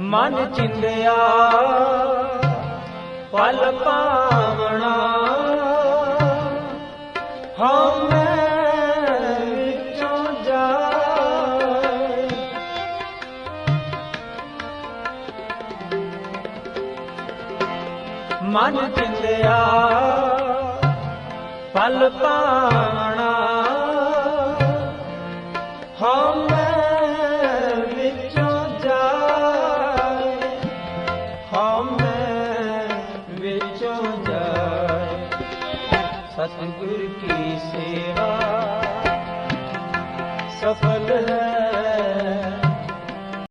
ਮਨ ਚਿੰਦਿਆ ਪਲ ਪਾਵਣਾ। ਹਉਮੈ ਵਿੱਚੋਂ ਜਾਏ। ਮਨ ਚਿੰਦਿਆ ਪਲ ਪਾਵਣਾ। ਹਉਮੈ ਸਤਿਗੁਰ ਕੀ ਸੇਵਾ ਸਫਲ